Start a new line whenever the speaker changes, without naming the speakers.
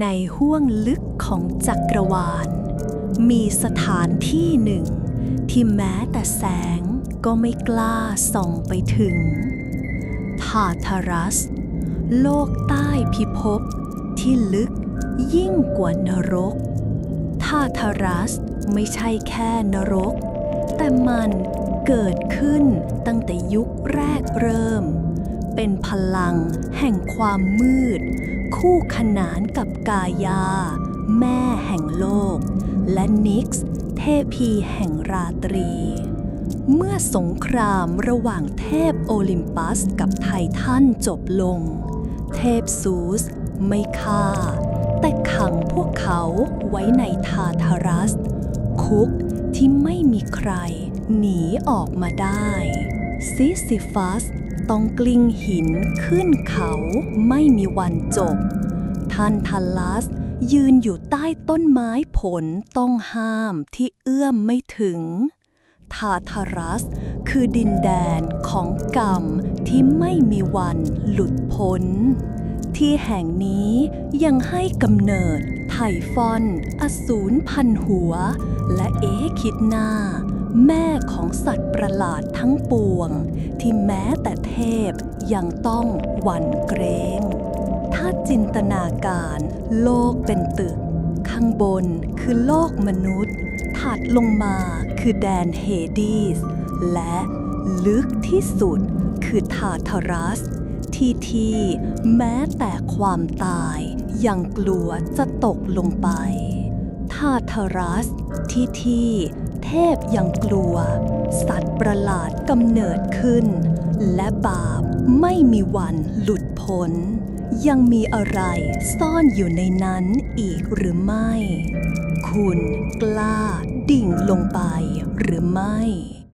ในห้วงลึกของจักรวาล มีสถานที่หนึ่ง ที่แม้แต่แสงก็ไม่กล้าส่องไปถึง ทาทารัส โลกใต้พิภพที่ลึกยิ่งกว่านรก ทาทารัสไม่ใช่แค่นรก แต่มันเกิดขึ้นตั้งแต่ยุคแรกเริ่ม เป็นพลังแห่งความมืด คู่ขนานกับกายา แม่แห่งโลก และนิกส์เทพีแห่งราตรี เมื่อสงครามระหว่างเทพโอลิมปัสกับไททันจบลง เทพซูสไม่ฆ่า แต่ขังพวกเขาไว้ในทาทารัส คุกที่ไม่มีใครหนีออกมาได้ซิซิฟัส ต้องกลิ้งหินขึ้นเขาไม่มีวันจบ ท่านทัลลัสยืนอยู่ใต้ต้นไม้ผลต้องห้ามที่เอื้อมไม่ถึง ทาทารัสคือดินแดนของกรรมที่ไม่มีวันหลุดพ้น ที่แห่งนี้ยังให้กำเนิดไทฟอน อสูรพันหัว และเอคิดนา แม่ของสัตว์ประหลาดทั้งปวง ที่แม้แต่เทพยังต้องหวั่นเกรง ถ้าจินตนาการโลกเป็นตึก ข้างบนคือโลกมนุษย์ ถัดลงมาคือแดนเฮดีส และลึกที่สุดคือทาทารัส ที่ที่แม้แต่ความตายยังกลัวจะตกลงไปทาทารัสที่ที่ เทพยังกลัว สัตว์ประหลาดกำเนิดขึ้น และบาปไม่มีวันหลุดพ้น ยังมีอะไรซ่อนอยู่ในนั้นอีกหรือไม่ คุณกล้าดิ่งลงไปหรือไม่